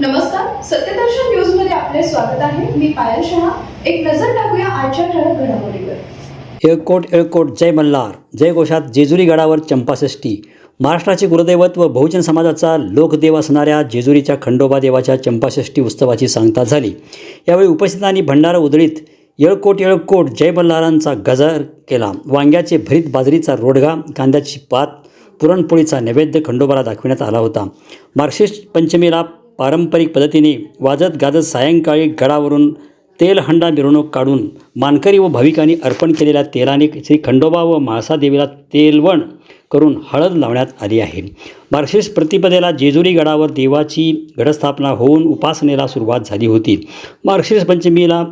नमस्कार सत्यदर्शन न्यूजमध्ये आपले स्वागत आहे. मी पायल शहा. एक नजर टाकूया आजच्या ठळक घडामोडीवर. येळकोट येळकोट जय मल्हार. जय घोषात जेजुरी गडावर चंपाषष्ठी. महाराष्ट्राचे गुरुदैवत व बहुजन समाजाचा लोकदेव असणाऱ्या जेजुरीच्या खंडोबा देवाच्या चंपाषष्ठी उत्सवाची सांगता झाली. यावेळी उपस्थितांनी भंडारा उधळीत येळकोट येळकोट जय मल्हारांचा गजर केला. वांग्याचे भरीत बाजरीचा रोडगा कांद्याची पात पुरणपोळीचा नैवेद्य खंडोबाला दाखविण्यात आला होता. मार्क्सिस्ट पंचमीला पारंपरिक पद्धतीने वाजत गाजत सायंकाळी गडावरून तेलहंडा मिरवणूक काढून मानकरी व भाविकांनी अर्पण केलेल्या तेलाने श्री खंडोबा व म्हाळसादेवीला तेलवण करून हळद लावण्यात आली आहे. मार्गशीर्ष प्रतिपदेला जेजुरी गडावर देवाची गडस्थापना होऊन उपासनेला सुरुवात झाली होती. मार्गशीर्ष पंचमीला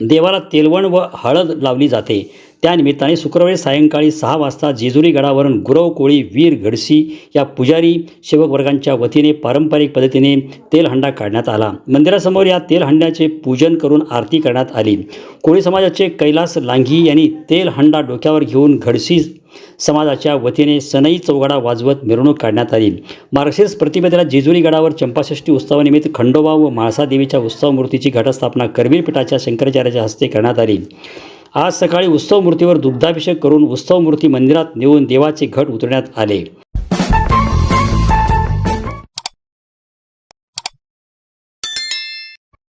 देवाला तेलवण व हळद लावली जाते. त्यानिमित्ताने शुक्रवारी सायंकाळी सहा वाजता जेजुरी गडावरून गुरव कोळी वीर घडसी या पुजारी सेवकवर्गांच्या वतीने पारंपरिक पद्धतीने तेलहंडा काढण्यात आला. मंदिरासमोर या तेलहंड्याचे पूजन करून आरती करण्यात आली. कोळी समाजाचे कैलास लांघी यांनी तेलहंडा डोक्यावर घेऊन घडसी समाजाच्या वतीने सनई चौघडा वाजवत मिरवणूक काढण्यात आली. मार्गशीर्ष प्रतिपदेला जेजुरी गडावर चंपाषष्ठी उत्सवानिमित्त खंडोबा व म्हाळसा देवीच्या उत्सव मूर्तीची घटस्थापना करवीर पीठाच्या शंकराचार्याच्या हस्ते करण्यात आली. आज सकाळी उत्सव मूर्तीवर दुग्धाभिषेक करून उत्सव मूर्ती मंदिरात नेऊन देवाचे घट उतरण्यात आले.